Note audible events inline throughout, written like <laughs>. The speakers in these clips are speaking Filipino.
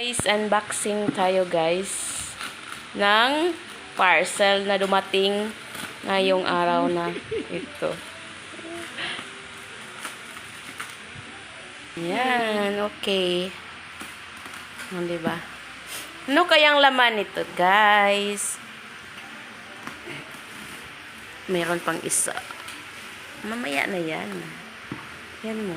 unboxing tayo guys ng parcel na dumating ngayong araw na ito. Yan, okay. O, diba? Ano kayang laman nito, guys? Meron pang isa. Mamaya na yan. Yan mo.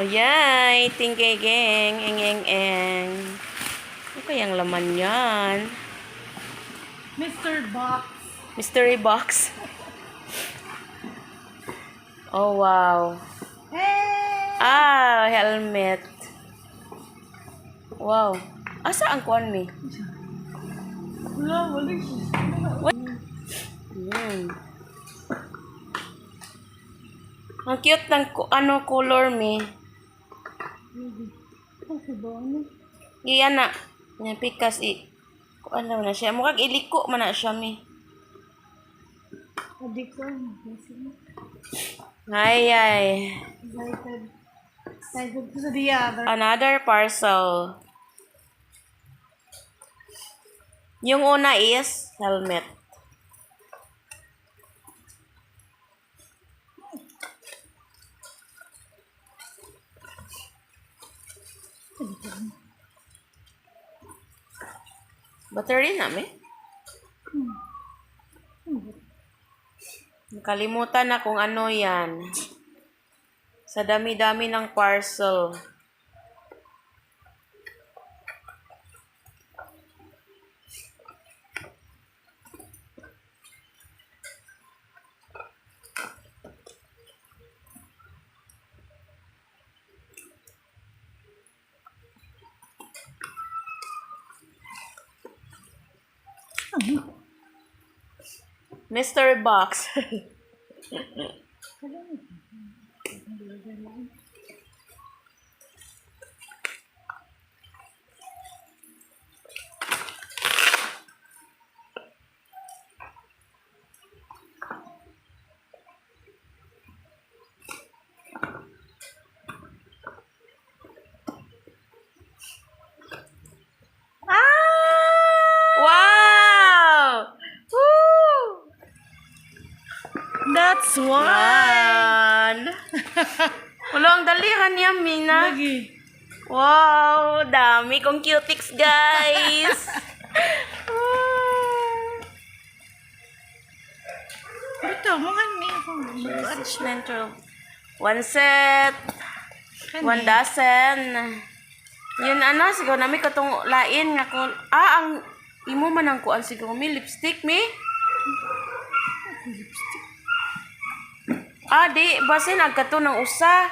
Oyay, tinggegeng, eng, eng, eng. Ano kayang laman yan? Mr. Box. Mystery box. Oh, wow. Hey! Ah, helmet. Wow. Asa ang kuan mi? Wala, wala siya. Yan. Ang cute ng ano color mi. Ano? Iyan na. Yan pikas i. Kuan na na siya. Mukhang iliko man na siya mi. Adi ko. Ay ay. ko. Another parcel. Yung una is helmet. Battery namin. Nakalimutan na kung ano yan. Sa dami-dami ng parcel. Mystery box. <laughs> wow! Woo! That's <laughs> Yan. Wala, ang dalihan niya, Mina. Lagi. Wow, dami kong cutics, guys. <laughs> Ito, mga. Attachment to one set, one dozen. Yun ano, siguro nami katong lain nga ko. Ah, ang imo man ang kuan siguro mi lipstick mi. Ah, di base nagkato ng usa.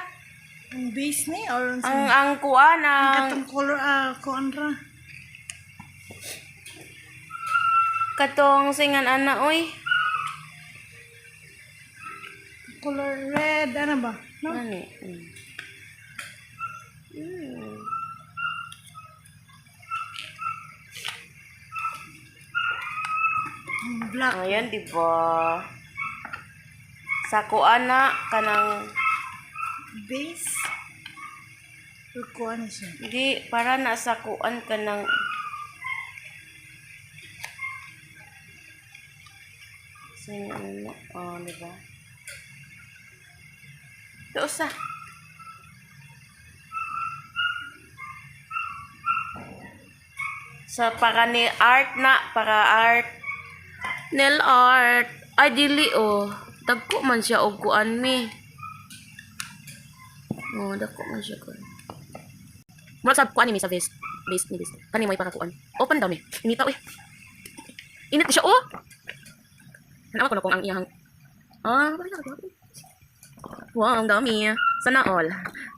Ang base ni or Ang ang kuan ang katong color ah ko anra. katong singan ana oy. Color red ano ba? No? Ani. Mm. Mm. Black. Ayan, di ba? Sa kuan na kanang Base. Or siya? di para na sa kuan kanang Sino ano? Oh, di ba? Ito sa. Sa para ni art na, para art. Nail art. Ay, dili oh. Dagko man siya og kuan mi. Oh, dagko man siya kuan. Mura sa kuan mi sa vest. Vest ni vest. Kani mo ipakakuan. Open daw mi. Inita uy. Init siya oh. Ano ko na kung ang iyang Ah, bakit ako? Wow, ang dami. Sana all.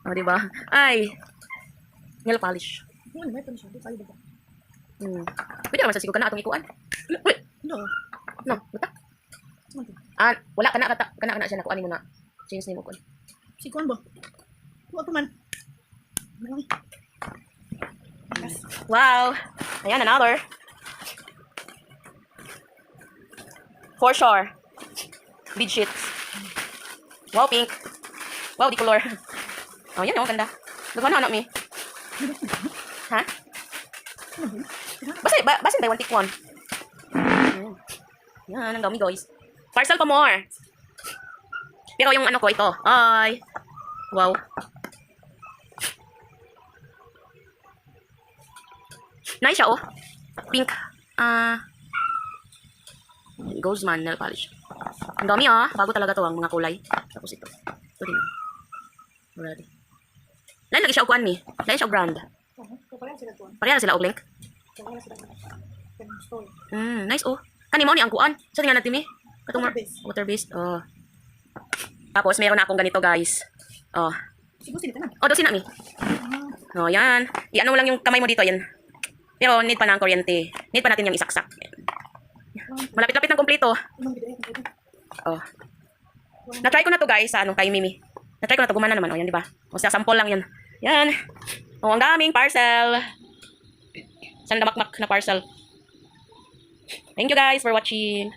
Oh, di ba? Ay. Nail polish. Ano may pa siya? Di kayo ba? Hmm. Pwede naman sa siguro ka na atong ikuan. Wait, No. no, buta. Ano? Ah, wala ka na kata, kana kana siya na kuanin mo na. Change ni mo kuan. Si Kuan ba? Kuha pa man. Ano? Wow. Ayan another. For sure. Bead sheets. Wow, pink. Wow, di color. <laughs> Oh, yan yung ganda. Gagawin na anak mi. Ha? Basta, ba, basta tayo one take one. Yan, ang dami guys. Parcel pa more. Pero yung ano ko, ito. Ay. Wow. Nice siya, oh. Pink. Ah. Gozman nail polish. Ang dami, ah. Bago talaga to ang mga kulay. Tapos ito. Ito din. Already. Lain lagi siya uguan ni. Lain siya brand. Pareha na sila og link. Kapag sila tuwan. store. Mm, nice, oh. Kani mo ni ang kuan. Sa tingnan natin ni. Katong mar- Water-based. Water-based. Oh. Tapos, meron na akong ganito, guys. Oh. Siguro sila tanan. Oh, dosin na mi. Oh, yan. I-ano lang yung kamay mo dito, yan. Pero need pa na ang kuryente. Need pa natin yung isaksak. Malapit-lapit ng kumpleto. Oh. Na-try ko na to guys sa anong kay Mimi. Na-try ko na to gumana naman. Oh, yan, di ba? O, sa sample lang yan. Yan. Oh, ang daming parcel. San damakmak na parcel. Thank you guys for watching.